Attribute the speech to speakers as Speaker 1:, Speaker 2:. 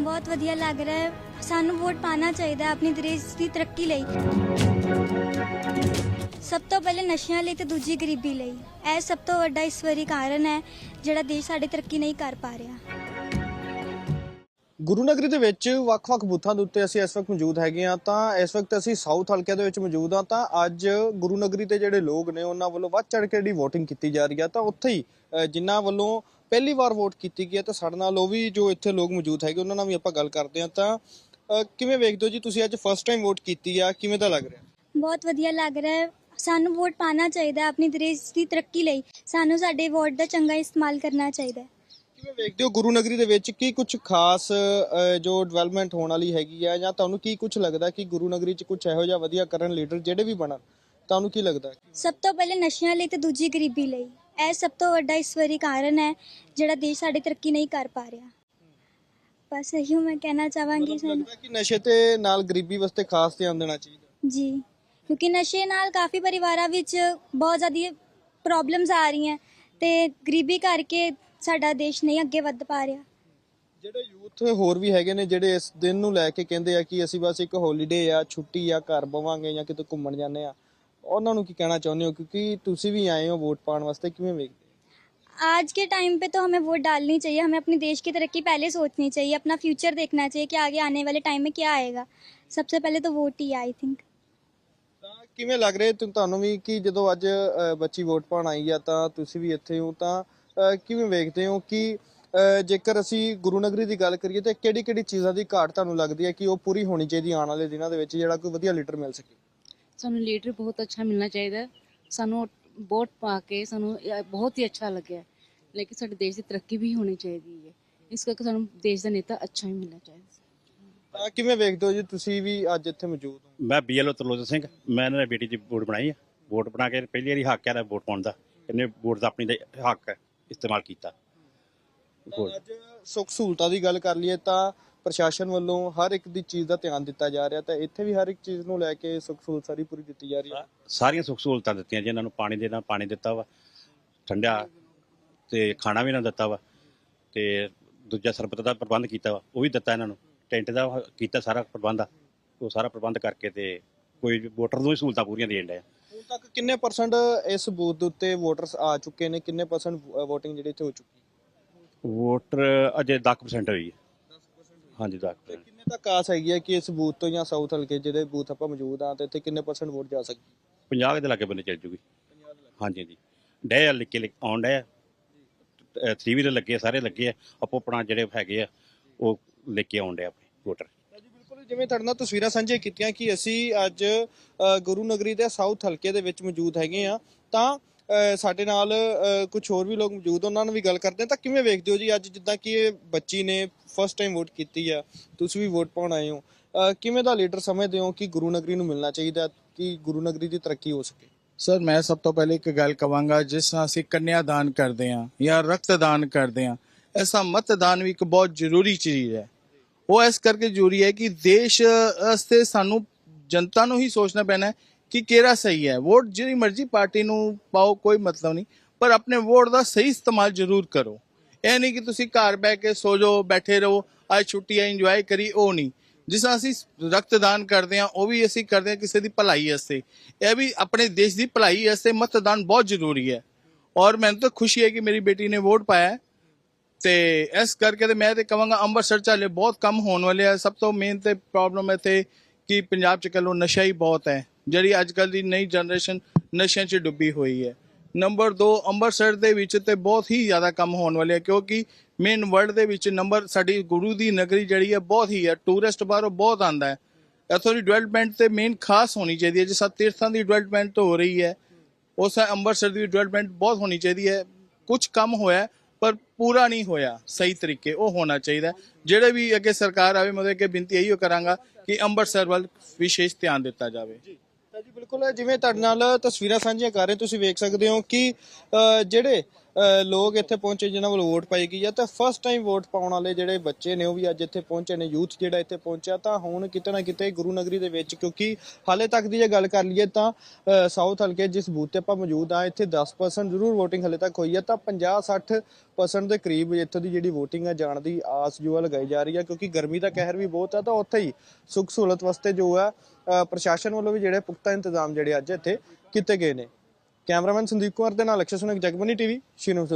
Speaker 1: ਬਹੁਤ ਵਧੀਆ ਲੱਗ ਰਿਹਾ ਹੈ। ਸਾਨੂੰ ਵੋਟ ਪਾਣਾ ਚਾਹੀਦਾ ਹੈ ਆਪਣੀ ਦੇਸ਼ ਦੀ ਤਰੱਕੀ ਲਈ। ਸਭ ਤੋਂ ਪਹਿਲੇ ਨਸ਼ਿਆਂ ਲਈ ਤੇ ਦੂਜੀ ਗਰੀਬੀ ਲਈ। ਇਹ ਸਭ ਤੋਂ ਵੱਡਾ ਇਸ ਵਾਰੀ ਕਾਰਨ ਹੈ, ਜਿਹੜਾ ਦੇਸ਼ ਸਾਡੀ ਤਰੱਕੀ ਨਹੀਂ ਕਰ ਪਾ ਰਿਹਾ।
Speaker 2: ਗੁਰੂ ਨਗਰੀ ਦੇ ਵਿੱਚ ਵੱਖ-ਵੱਖ ਬੂਥਾਂ ਦੇ ਉੱਤੇ ਅਸੀਂ ਇਸ ਵਕਤ ਮੌਜੂਦ ਹੈਗੇ ਆ ਤਾਂ ਇਸ ਵਕਤ ਅਸੀਂ ਸਾਊਥ ਹਲਕੇ ਦੇ ਵਿੱਚ ਮੌਜੂਦ ਆ ਤਾਂ ਅੱਜ ਗੁਰੂ ਨਗਰੀ ਦੇ ਜਿਹੜੇ ਲੋਕ ਨੇ, ਉਹਨਾਂ ਵੱਲੋਂ ਵੱਧ ਚੜ ਕੇ ਜਿਹੜੀ VOTING ਕੀਤੀ ਜਾ ਰਹੀ ਆ ਤਾਂ ਉੱਥੇ ਹੀ ਜਿਨ੍ਹਾਂ ਵੱਲੋਂ ਪਹਿਲੀ ਵਾਰ ਵੋਟ ਕੀਤੀ ਗਈ ਹੈ ਤਾਂ ਸਾਡੇ ਨਾਲ ਉਹ ਵੀ ਜੋ ਇੱਥੇ ਲੋਕ ਮੌਜੂਦ ਹੈਗੇ ਉਹਨਾਂ ਨਾਲ ਵੀ ਆਪਾਂ ਗੱਲ ਕਰਦੇ ਆ ਤਾਂ ਅ, ਕਿਵੇਂ ਵੇਖਦੇ ਹੋ ਜੀ ਤੁਸੀਂ ਅੱਜ ਫਸਟ ਟਾਈਮ ਵੋਟ ਕੀਤੀ ਆ? ਕਿਵੇਂ ਦਾ ਲੱਗ ਰਿਹਾ?
Speaker 1: ਬਹੁਤ ਵਧੀਆ ਲੱਗ ਰਿਹਾ ਹੈ। ਸਾਨੂੰ ਵੋਟ ਪਾਣਾ ਚਾਹੀਦਾ ਹੈ ਆਪਣੀ ਦੇਸ਼ ਦੀ ਤਰੱਕੀ ਲਈ। ਸਾਨੂੰ ਸਾਡੇ ਵੋਟ ਦਾ ਚੰਗਾ ਇਸਤੇਮਾਲ ਕਰਨਾ ਚਾਹੀਦਾ ਹੈ।
Speaker 2: ਕਿਵੇਂ ਵੇਖਦੇ ਹੋ ਗੁਰੂ ਨਗਰੀ ਦੇ ਵਿੱਚ ਕੀ ਕੁਝ ਖਾਸ ਅ, ਜੋ ਡਿਵੈਲਪਮੈਂਟ ਹੋਣ ਵਾਲੀ ਹੈਗੀ ਆ? ਜਾਂ ਤੁਹਾਨੂੰ ਕੀ ਕੁਝ ਲੱਗਦਾ ਕਿ ਗੁਰੂ ਨਗਰੀ 'ਚ ਕੁਝ ਇਹੋ ਜਿਹਾ ਵਧੀਆ ਕਰਨ ਲੀਡਰ ਜਿਹੜੇ ਵੀ ਬਣਨ? ਤੁਹਾਨੂੰ ਕੀ ਲੱਗਦਾ?
Speaker 1: ਸਭ ਤੋਂ ਪਹਿਲੇ ਨਸ਼ਿਆਂ ਲਈ ਤੇ ਦੂਜੀ ਗਰੀਬੀ ਲਈ। ਇਹ ਸਭ ਤੋਂ ਵੱਡਾ ਇਸ ਵਾਰੀ ਕਾਰਨ ਹੈ ਜਿਹੜਾ ਦੇਸ਼ ਸਾਡੀ ਤਰੱਕੀ ਨਹੀਂ ਕਰ ਪਾ ਰਿਹਾ। ਬਸ ਇਹੀ ਮੈਂ ਕਹਿਣਾ ਚਾਹਾਂਗੀ ਸਾਨੂੰ।
Speaker 2: ਲੱਗਦਾ ਕਿ ਨਸ਼ੇ ਤੇ ਨਾਲ ਗਰੀਬੀ ਵਾਸਤੇ ਖਾਸ ਧਿਆਨ ਦੇਣਾ ਚਾਹੀਦਾ?
Speaker 1: ਜੀ ਕਿਉਂਕਿ ਨਸ਼ੇ ਨਾਲ ਕਾਫੀ ਪਰਿਵਾਰਾਂ ਵਿੱਚ ਬਹੁਤ ਜ਼ਿਆਦਾ ਪ੍ਰੋਬਲਮਸ ਆ ਰਹੀਆਂ ਤੇ ਗਰੀਬੀ ਕਰਕੇ ਸਾਡਾ ਦੇਸ਼ ਨਹੀਂ ਅੱਗੇ ਵੱਧ ਪਾ ਰਿਹਾ।
Speaker 2: ਜਿਹੜੇ ਯੂਥ ਹੋਰ ਵੀ ਹੈਗੇ ਨੇ ਜਿਹੜੇ ਇਸ ਦਿਨ ਨੂੰ ਲੈ ਕੇ ਕਹਿੰਦੇ ਆ ਕਿ ਅਸੀਂ ਬਸ ਇੱਕ ਹੌਲੀਡੇ ਆ ਛੁੱਟੀ ਆ ਘਰ ਬਵਾਂਗੇ ਜਾਂ ਕਿਤੇ ਘੁੰਮਣ ਜਾਂਦੇ ਆ ਉਹਨਾਂ ਨੂੰ ਕੀ ਕਹਿਣਾ ਚਾਹੁੰਦੇ ਹੋ ਕਿਉਂਕਿ ਤੁਸੀਂ ਵੀ ਆਏ ਹੋ ਵੋਟ ਪਾਉਣ ਵਾਸਤੇ ਕਿਵੇਂ ਵੇਖਦੇ ਹੋ?
Speaker 1: आज के टाइम पे तो हमें वोट डालनी चाहिए हमें अपने देश की तरक्की पहले सोचनी चाहिए अपना फ्यूचर देखना चाहिए कि आगे आने वाले टाइम में क्या आएगा सबसे पहले तो वोट ही आई थिंक
Speaker 2: ਤਾਂ ਕਿਵੇਂ ਲੱਗ ਰਿਹਾ ਤੁ- ਤੁਹਾਨੂੰ ਵੀ ਕਿ ਜਦੋਂ ਅੱਜ ਅ, ਬੱਚੀ ਵੋਟ ਪਾਉਣ ਆਈ ਆ ਤਾਂ ਤੁਸੀਂ ਵੀ ਇੱਥੇ ਹੋ ਤਾਂ ਅ, ਕਿਵੇਂ ਵੇਖਦੇ ਹੋ ਕਿ ਅ, ਜੇਕਰ ਅਸੀਂ ਗੁਰੂ ਨਗਰੀ ਦੀ ਗੱਲ ਕਰੀਏ ਤਾਂ ਕਿਹੜੀ ਕਿਹੜੀ ਚੀਜ਼ਾਂ ਦੀ ਘਾਟ ਤੁਹਾਨੂੰ ਲੱਗਦੀ ਹੈ ਕਿ ਉਹ ਪੂਰੀ ਹੋਣੀ ਚਾਹੀਦੀ ਆਉਣ ਵਾਲੇ ਦਿਨਾਂ ਦੇ ਵਿੱਚ ਜਿਹੜਾ ਕੋਈ ਵਧੀਆ ਲੀਡਰ ਮਿਲ ਸਕੇ
Speaker 3: ਸਾਨੂੰ ਲੀਡਰ ਬਹੁਤ ਅੱਛਾ ਮਿਲਣਾ ਚਾਹੀਦਾ। ਸਾਨੂੰ ਵੋਟ ਪਾ ਕੇ ਸਾਨੂੰ ਇਹ ਬਹੁਤ ਹੀ ਅੱਛਾ ਲੱਗਿਆ। ਲੇਕਿਨ ਸਾਡੇ ਦੇਸ਼ ਦੀ ਤਰੱਕੀ ਵੀ ਹੋਣੀ ਚਾਹੀਦੀ ਹੈ। ਇਸ ਕਰਕੇ ਸਾਨੂੰ ਦੇਸ਼ ਦਾ ਨੇਤਾ ਅੱਛਾ ਹੀ ਮਿਲਣਾ ਚਾਹੀਦਾ
Speaker 2: ਤਾਂ ਕਿਵੇਂ ਵੇਖਦੇ ਹੋ ਜੀ? ਤੁਸੀਂ ਵੀ ਅੱਜ ਇੱਥੇ ਮੌਜੂਦ ਹੋ।
Speaker 4: ਮੈਂ ਬੀਐਲਓ ਤਰਲੋਚਨ ਸਿੰਘ। ਮੈਂ ਇਹਨਾਂ ਦੀ ਬੇਟੀ ਦੀ ਵੋਟ ਬਣਾਈ ਆ। ਵੋਟ ਬਣਾ ਕੇ ਪਹਿਲੀ ਵਾਰੀ ਹੱਕ ਹੈ ਵੋਟ ਪਾਉਣ ਦਾ। ਇਹਨੇ ਵੋਟ ਦਾ ਆਪਣੀ ਦਾ ਹੱਕ ਹੈ, ਇਸਤੇਮਾਲ ਕੀਤਾ।
Speaker 2: ਤਾਂ ਅੱਜ ਸੁੱਖ ਸਹੂਲਤਾਂ ਦੀ ਗੱਲ ਕਰ ਲਈਏ ਤਾਂ ਪ੍ਰਸ਼ਾਸਨ ਵੱਲੋਂ ਹਰ ਇੱਕ ਦੀ ਚੀਜ਼ ਦਾ ਧਿਆਨ ਦਿੱਤਾ ਜਾ ਰਿਹਾ ਤਾਂ ਇੱਥੇ ਵੀ ਹਰ ਇੱਕ ਚੀਜ਼ ਨੂੰ ਲੈ ਕੇ ਸੁੱਖ ਸਹੂਲਤ ਸਾਰੀ ਪੂਰੀ ਦਿੱਤੀ ਜਾ ਰਹੀ ਹੈ।
Speaker 4: ਸਾਰੀਆਂ ਸੁੱਖ ਸਹੂਲਤਾਂ ਦਿੱਤੀਆਂ ਜਿਨ੍ਹਾਂ ਨੂੰ ਪਾਣੀ ਦੇਣਾ ਪਾਣੀ ਦਿੱਤਾ ਵਾ ਠੰਡਾ ਤੇ ਖਾਣਾ ਵੀ ਇਹਨਾਂ ਨੂੰ ਦਿੱਤਾ ਵਾ ਤੇ ਦੂਜਾ ਸਰਬਤ ਦਾ ਪ੍ਰਬੰਧ ਕੀਤਾ ਵਾ ਉਹ ਵੀ ਦਿੱਤਾ ਇਹਨਾਂ ਨੂੰ। ਟੈਂਟ ਦਾ ਕੀਤਾ ਸਾਰਾ ਪ੍ਰਬੰਧ ਉਹ ਸਾਰਾ ਪ੍ਰਬੰਧ ਕਰਕੇ ਤੇ ਕੋਈ ਵੋਟਰ ਨੂੰ ਵੀ ਸਹੂਲਤਾਂ ਪੂਰੀਆਂ ਦੇਣ ਡਿਆ
Speaker 2: ਹੁਣ ਤੱਕ ਕਿੰਨੇ ਪਰਸੈਂਟ ਇਸ ਬੂਥ ਦੇ ਉੱਤੇ ਵੋਟਰਸ ਆ ਚੁੱਕੇ ਨੇ? ਕਿੰਨੇ ਪਰਸੈਂਟ VOTING ਜਿਹੜੀ ਇੱਥੇ ਹੋ ਚੁੱਕੀ
Speaker 4: ਵੋਟਰ ਅਜੇ 10% ਹੋਈ ਹੈ। ਹਾਂਜੀ 10%
Speaker 2: ਤੇ ਕਿੰਨੇ ਤੱਕ ਆਸ ਹੈਗੀ ਹੈ ਕਿ ਇਸ ਬੂਥ ਤੋਂ ਜਾਂ ਸਾਊਥ ਹਲਕੇ ਜਿਹੜੇ ਬੂਥ ਆਪਾਂ ਮੌਜੂਦ ਆ ਤੇ ਇੱਥੇ ਕਿੰਨੇ ਪਰਸੈਂਟ ਵੋਟ ਜਾ ਸਕਦੀ?
Speaker 4: 50 ਦੇ ਲਾਗੇ ਬੰਦੇ ਚੱਲ ਜੂਗੀ। ਹਾਂਜੀ ਜੀ ਡੇ ਆ ਲਿਖ ਕੇ ਲਿਖ- ਆਉਣ ਡੇ 3 ਵੀਲਰ ਲੱਗੇ ਆ, ਸਾਰੇ ਲੱਗੇ ਆ। ਆਪੋ ਆਪਣਾ ਜਿਹੜੇ ਹੈਗੇ ਆ ਉਹ ਲਿਖ ਕੇ ਆਉਣ ਡੇ ਆਪਣੇ ਵੋਟਰ
Speaker 2: ਜੀ ਬਿਲਕੁਲ ਜਿਵੇਂ ਤੁਹਾਡੇ ਨਾਲ ਤਸਵੀਰਾਂ ਸਾਂਝੇ ਕੀਤੀਆਂ ਕਿ ਅਸੀਂ ਅੱਜ ਅ, ਗੁਰੂ ਨਗਰੀ ਦੇ ਸਾਊਥ ਹਲਕੇ ਦੇ ਵਿੱਚ ਮੌਜੂਦ ਹੈਗੇ ਆ ਤਾਂ ਸਾਡੇ ਨਾਲ ਕੁਝ ਹੋਰ ਵੀ ਲੋਕ ਮੌਜੂਦ ਉਹਨਾਂ ਨਾਲ ਵੀ ਗੱਲ ਕਰਦੇ ਆ ਤਾਂ ਕਿਵੇਂ ਵੇਖਦੇ ਹੋ ਜੀ ਅੱਜ, ਜਿੱਦਾਂ ਕਿ ਇਹ ਬੱਚੀ ਨੇ ਫਸਟ ਟਾਈਮ ਵੋਟ ਕੀਤੀ ਆ, ਤੁਸੀਂ ਵੀ ਵੋਟ ਪਾਉਣ ਆਏ ਹੋ। ਕਿਵੇਂ ਦਾ ਲੀਡਰ ਸਮਝਦੇ ਹੋ ਕਿ ਗੁਰੂ ਨਗਰੀ ਨੂੰ ਮਿਲਣਾ ਚਾਹੀਦਾ, ਕਿ ਗੁਰੂ ਨਗਰੀ ਦੀ ਤਰੱਕੀ ਹੋ ਸਕੇ?
Speaker 5: ਸਰ ਮੈਂ ਸਭ ਤੋਂ ਪਹਿਲੇ ਇੱਕ ਗੱਲ ਕਵਾਂਗਾ, ਜਿਸ ਤਰ੍ਹਾਂ ਅਸੀਂ ਕੰਨਿਆ ਦਾਨ ਕਰਦੇ ਹਾਂ ਜਾਂ ਰਕਤਦਾਨ ਕਰਦੇ ਹਾਂ, ਐਸਾ ਮਤਦਾਨ ਵੀ ਇੱਕ ਬਹੁਤ ਜ਼ਰੂਰੀ ਚੀਜ਼ ਹੈ। ਉਹ ਇਸ ਕਰਕੇ ਜ਼ਰੂਰੀ ਹੈ ਕਿ ਦੇਸ਼ ਵਾਸਤੇ ਸਾਨੂੰ ਜਨਤਾ ਨੂੰ ਹੀ ਸੋਚਣਾ ਪੈਣਾ ਕਿ ਕਿਹੜਾ ਸਹੀ ਹੈ? ਵੋਟ ਜਿਹੜੀ ਮਰਜ਼ੀ ਪਾਰਟੀ ਨੂੰ ਪਾਓ, ਕੋਈ ਮਤਲਬ ਨਹੀਂ। ਪਰ ਆਪਣੇ ਵੋਟ ਦਾ ਸਹੀ ਇਸਤੇਮਾਲ ਜ਼ਰੂਰ ਕਰੋ। ਇਹ ਨਹੀਂ ਕਿ ਤੁਸੀਂ ਘਰ ਬੈ ਕੇ ਸੋ ਜਾਓ, ਬੈਠੇ ਰਹੋ, ਅੱਜ ਛੁੱਟੀ ਹੈ ਇੰਜੋਏ ਕਰੀ, ਉਹ ਨਹੀਂ। ਜਿਸ ਤਰ੍ਹਾਂ ਅਸੀਂ ਰਕਤਦਾਨ ਕਰਦੇ ਹਾਂ, ਉਹ ਵੀ ਅਸੀਂ ਕਰਦੇ ਹਾਂ ਕਿਸੇ ਦੀ ਭਲਾਈ ਵਾਸਤੇ। ਇਹ ਵੀ ਆਪਣੇ ਦੇਸ਼ ਦੀ ਭਲਾਈ ਵਾਸਤੇ ਮਤਦਾਨ ਬਹੁਤ ਜ਼ਰੂਰੀ ਹੈ। ਔਰ ਮੈਨੂੰ ਤਾਂ ਖੁਸ਼ੀ ਹੈ ਕਿ ਮੇਰੀ ਬੇਟੀ ਨੇ ਵੋਟ ਪਾਇਆ ਹੈ। ਤੇ ਇਸ ਕਰਕੇ ਤੇ ਮੈਂ ਤੇ ਕਹਾਂਗਾ, ਅੰਮ੍ਰਿਤਸਰ ਚਾਲੇ ਬਹੁਤ ਕੰਮ ਹੋਣ ਵਾਲੇ ਆ। ਸਭ ਤੋਂ ਮੇਨ ਤੇ ਪ੍ਰੋਬਲਮ ਇੱਥੇ ਕਿ ਪੰਜਾਬ ਚ ਕੱਲੋ ਨਸ਼ਾ ਹੀ ਬਹੁਤ ਹੈ। ਜਿਹੜੀ ਅੱਜ ਕੱਲ ਦੀ ਨਈ ਜਨਰੇਸ਼ਨ ਨਸ਼ਿਆਂ 'ਚ ਡੁੱਬੀ ਹੋਈ ਹੈ। ਨੰਬਰ 2 ਅੰਮ੍ਰਿਤਸਰ ਦੇ ਵਿੱਚ ਤੇ ਬਹੁਤ ਹੀ ਜ਼ਿਆਦਾ ਕੰਮ ਹੋਣ ਵਾਲੇ ਆ, ਕਿਉਂਕਿ ਮੇਨ ਵਰਲਡ ਦੇ ਵਿੱਚ ਨੰਬਰ ਸਾਡੀ ਗੁਰੂ ਦੀ ਨਗਰੀ ਜਿਹੜੀ ਹੈ ਬਹੁਤ ਹੀ ਹੈ ਟੂਰਿਸਟ ਬਾਹਰੋਂ ਬਹੁਤ ਆਂਦਾ ਹੈ। ਇੱਥੋਂ ਦੀ ਡਿਵੈਲਪਮੈਂਟ ਤੇ ਮੇਨ ਖਾਸ ਹੋਣੀ ਚਾਹੀਦੀ ਹੈ, ਜਿਸ ਤਰ੍ਹਾਂ ਤੀਰਥਾਂ ਦੀ ਡਿਵੈਲਪਮੈਂਟ ਹੋ ਰਹੀ ਹੈ, ਉਸ ਤਰ੍ਹਾਂ ਅੰਮ੍ਰਿਤਸਰ ਦੀ ਡਿਵੈਲਪਮੈਂਟ ਬਹੁਤ ਹੋਣੀ ਚਾਹੀਦੀ ਹੈ। ਕੁਝ ਕੰਮ ਹੋਇਆ ਪਰ ਪੂਰਾ ਨਹੀਂ ਹੋਇਆ ਸਹੀ ਤਰੀਕੇ ਉਹ ਹੋਣਾ ਚਾਹੀਦਾ ਜਿਹੜੇ ਵੀ ਅੱਗੇ ਸਰਕਾਰ ਆਵੇ ਮਤਲਬ ਉਹਦੇ ਅੱਗੇ ਬੇਨਤੀ ਇਹੀ ਕਰਾਂਗਾ ਕਿ ਅੰਮ੍ਰਿਤਸਰ ਵੱਲ ਵਿਸ਼ੇਸ਼ ਧਿਆਨ ਦਿੱਤਾ ਜਾਵੇ।
Speaker 2: ਜੀ ਬਿਲਕੁਲ ਜਿਵੇਂ ਤੁਹਾਡੇ ਨਾਲ ਤਸਵੀਰਾਂ ਸਾਂਝੀਆਂ ਕਰ ਰਹੇ ਤੁਸੀਂ ਵੇਖ ਸਕਦੇ ਹੋ ਕਿ ਅ, ਜਿਹੜੇ ਲੋਕ ਇੱਥੇ ਪਹੁੰਚੇ ਜਿਨ੍ਹਾਂ ਵੱਲ ਵੋਟ ਪਾਈ ਗਈ ਹੈ ਤਾਂ ਫਸਟ ਟਾਈਮ ਵੋਟ ਪਾਉਣ ਵਾਲੇ ਜਿਹੜੇ ਬੱਚੇ ਨੇ ਉਹ ਵੀ ਅੱਜ ਇੱਥੇ ਪਹੁੰਚੇ ਨੇ ਯੂਥ ਜਿਹੜਾ ਇੱਥੇ ਪਹੁੰਚਿਆ ਤਾਂ ਹੁਣ ਕਿਤੇ ਨਾ ਕਿਤੇ ਗੁਰੂ ਨਗਰੀ ਦੇ ਵਿੱਚ ਕਿਉਂਕਿ ਹਾਲੇ ਤੱਕ ਦੀ ਜੇ ਗੱਲ ਕਰ ਲਈਏ ਤਾਂ ਸਾਊਥ ਹਲਕੇ ਜਿਸ ਬੂਥ ਤੇ ਆਪਾਂ ਮੌਜੂਦ ਆ, ਇੱਥੇ 10% ਜ਼ਰੂਰ VOTING ਹਾਲੇ ਤੱਕ ਹੋਈ ਹੈ ਤਾਂ 50 60% ਦੇ ਕਰੀਬ ਇੱਥੋਂ ਦੀ ਜਿਹੜੀ VOTING ਹੈ ਜਾਣ ਦੀ ਆਸ ਜੋ ਹੈ ਲਗਾਈ ਜਾ ਰਹੀ ਹੈ ਕਿਉਂਕਿ ਗਰਮੀ ਦਾ ਕਹਿਰ ਵੀ ਬਹੁਤ ਹੈ ਤਾਂ ਉੱਥੇ ਹੀ ਸੁੱਖ ਸਹੂਲਤ ਵਾਸਤੇ ਜੋ ਹੈ ਪ੍ਰਸ਼ਾਸਨ ਵੱਲੋਂ ਵੀ ਜਿਹੜੇ ਪੁਖਤਾ ਇੰਤਜ਼ਾਮ ਜਿਹੜੇ ਅੱਜ ਇੱਥੇ ਕੀਤੇ ਗਏ ਨੇ। ਕੈਮਰਾਮੈਨ ਸੰਦੀਪ ਕੁਮਾਰ ਦੇ ਨਾਲ ਅਕਸ਼ਰ ਸੁਨਕ ਜਗਮਨੀ ਟੀਵੀ ਸ਼ਿਨੂ